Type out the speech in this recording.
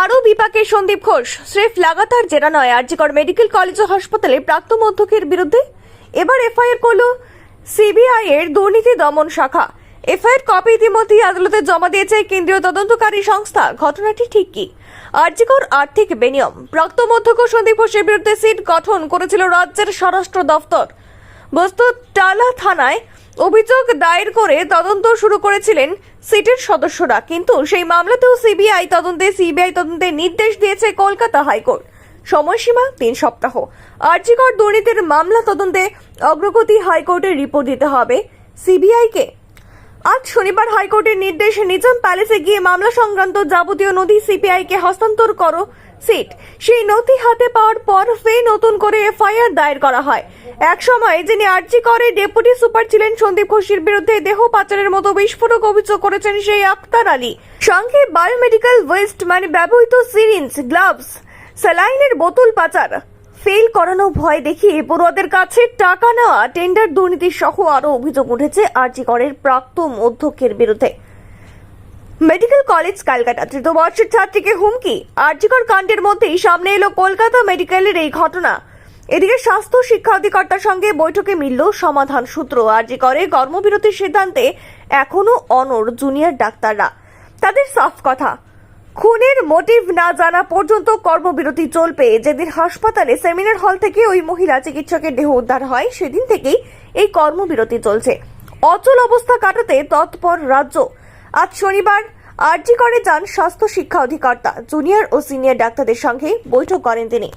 আরও বিপাকে সন্দীপ ঘোষ। স্রেফ লাগাতার জেরা নয়। আরজিকর মেডিকেল কলেজ ও হাসপাতালে প্রাক্তন অধ্যক্ষের বিরুদ্ধে এবার এফআইআর করল সিবিআই এর দুর্নীতি দমন শাখা। এফআইআর কপি ইতিমধ্যেই আদালতে জমা দিয়েছে কেন্দ্রীয় তদন্তকারী সংস্থা। ঘটনাটি ঠিক কি? আরজিকর আর্থিক বেনিয়ম। প্রাক্তন অধ্যক্ষ সন্দীপ ঘোষের বিরুদ্ধে সিট গঠন করেছিল রাজ্যের স্বরাষ্ট্র দফতর। বস্তু টালা থানায় অভিযোগ দায়ের করে তদন্ত শুরু করেছিলেন সিটের সদস্যরা। কিন্তু সেই মামলাতেও সিবিআই তদন্তে সিবিআই তদন্তে নির্দেশ দিয়েছে কলকাতা হাইকোর্ট। সময়সীমা তিন সপ্তাহ। আর্জিকর দুর্নীতির মামলা তদন্তে অগ্রগতি হাইকোর্টে রিপোর্ট দিতে হবে। সিবিআইকে আজ শনিবার হাইকোর্টের নির্দেশে নিজাম প্যালেসে গিয়ে মামলা সংক্রান্ত যাবতীয় নথি সিপিআইকে হস্তান্তর করো। সিট। সেই নথি হাতে পাওয়ার পর ফে নতুন করে এফআইআর দায়ের করা হয়। এক সময় যিনি আর্জি করে ডেপুটি সুপার ছিলেন সন্দীপ ঘোষের বিরুদ্ধে দেহ পাচারের মতো বিস্ফোরক অভিযোগ করেছেন সেই আক্তার আলী। সঙ্গে বায়োমেডিক্যাল ওয়েস্ট মানে ব্যবহৃত সিরিঞ্জ, গ্লাভস, স্যালাইনের বোতল পাচার। ফেল করানো ভয় দেখিয়ে পড়ুয়াদের কাছে টাকা নেওয়া, টেন্ডার দুর্নীতি সহ আরও অভিযোগ উঠেছে আরজি করের প্রাক্তন অধ্যক্ষের বিরুদ্ধে। মেডিকেল কলেজ ক্যালকাটা তৃতীয় বর্ষের ছাত্রীকে হুমকি, আরজিকর কাণ্ডের মধ্যেই সামনে এলো কলকাতা মেডিকেলের এই ঘটনা। এদিকে স্বাস্থ্য শিক্ষা অধিকর্তার সঙ্গে বৈঠকে মিলল সমাধান সূত্র। আরজি করে কর্মবিরতির সিদ্ধান্তে এখনও অনর জুনিয়র ডাক্তাররা। তাদের সাফ কথা খুনের মোটিভ না জানা পর্যন্ত কর্মবিরতি চলবে। যেদিন হাসপাতালে সেমিনার হল থেকে ওই মহিলা চিকিৎসকের দেহ উদ্ধার হয়, সেদিন থেকেই এই কর্মবিরতি চলছে। অচল অবস্থা কাটাতে তৎপর রাজ্য। আজ শনিবার, আরজি করে যান স্বাস্থ্য শিক্ষা অধিকর্তা। জুনিয়র ও সিনিয়র ডাক্তারদের সঙ্গে বৈঠক করেন তিনি।